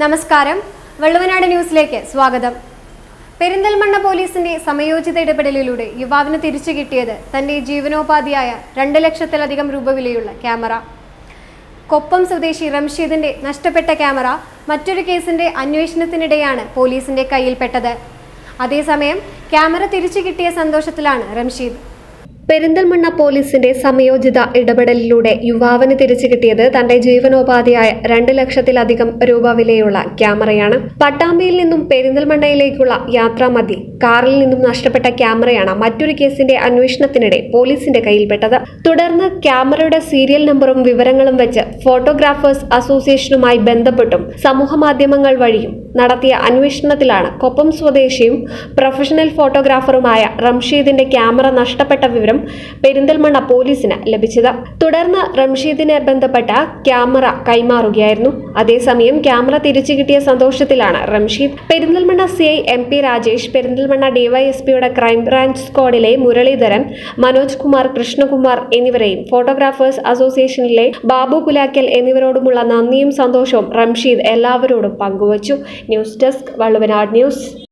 നമസ്കാരം. വെള്ളവനാട് ന്യൂസിലേക്ക് സ്വാഗതം. പെരിന്തൽമണ്ണ പോലീസിന്റെ സമയോചിത ഇടപെടലിലൂടെ യുവാവിന് തിരിച്ചു കിട്ടിയത് തന്റെ ജീവനോപാധിയായ രണ്ട് ലക്ഷത്തിലധികം രൂപ വിലയുള്ള ക്യാമറ. കൊപ്പം സ്വദേശി റംഷീദിന്റെ നഷ്ടപ്പെട്ട ക്യാമറ മറ്റൊരു കേസിന്റെ അന്വേഷണത്തിനിടെയാണ് പോലീസിന്റെ കയ്യിൽപ്പെട്ടത്. അതേസമയം ക്യാമറ തിരിച്ചു കിട്ടിയ സന്തോഷത്തിലാണ് റംഷീദ്. പെരിന്തൽമണ്ണ പോലീസിന്റെ സമയോചിത ഇടപെടലിലൂടെ യുവാവിന് തിരിച്ചു കിട്ടിയത് തന്റെ ജീവനോപാധിയായ രണ്ട് ലക്ഷത്തിലധികം രൂപ വിലയുള്ള ക്യാമറയാണ്. പട്ടാമ്പിയിൽ നിന്നും പെരിന്തൽമണ്ണയിലേക്കുള്ള യാത്രാമധ്യേ കാറിൽ നിന്നും നഷ്ടപ്പെട്ട ക്യാമറയാണ് മറ്റൊരു കേസിന്റെ അന്വേഷണത്തിനിടെ പോലീസിന്റെ കയ്യിൽപ്പെട്ടത്. തുടർന്ന് ക്യാമറയുടെ സീരിയൽ നമ്പറും വിവരങ്ങളും വെച്ച് ഫോട്ടോഗ്രാഫേഴ്സ് അസോസിയേഷനുമായി ബന്ധപ്പെട്ടും സമൂഹമാധ്യമങ്ങൾ വഴിയും നടത്തിയ അന്വേഷണത്തിലാണ് കൊപ്പം സ്വദേശിയും പ്രൊഫഷണൽ ഫോട്ടോഗ്രാഫറുമായ റംഷീദിന്റെ ക്യാമറ നഷ്ടപ്പെട്ട വിവരം പെരിന്തൽമണ്ണ പോലീസിന് ലഭിച്ചത്. തുടർന്ന് റംഷീദിനെ ബന്ധപ്പെട്ട ക്യാമറ കൈമാറുകയായിരുന്നു. അതേസമയം ക്യാമറ തിരിച്ചു കിട്ടിയ സന്തോഷത്തിലാണ് Ramsheed. Perinthalmanna C I M P Rajesh Perinthalmanna ഡിവൈഎസ്പിയുടെ crime branch സ്ക്വാഡിലെ മുരളീധരൻ മനോജ് കുമാർ കൃഷ്ണകുമാർ എന്നിവരെയും ഫോട്ടോഗ്രാഫേഴ്സ് അസോസിയേഷനിലെ ബാബു പുലാക്കൽ എന്നിവരോടുമുള്ള നന്ദിയും സന്തോഷവും റംഷീദ് എല്ലാവരോടും പങ്കുവച്ചു. News desk Valluvanad news.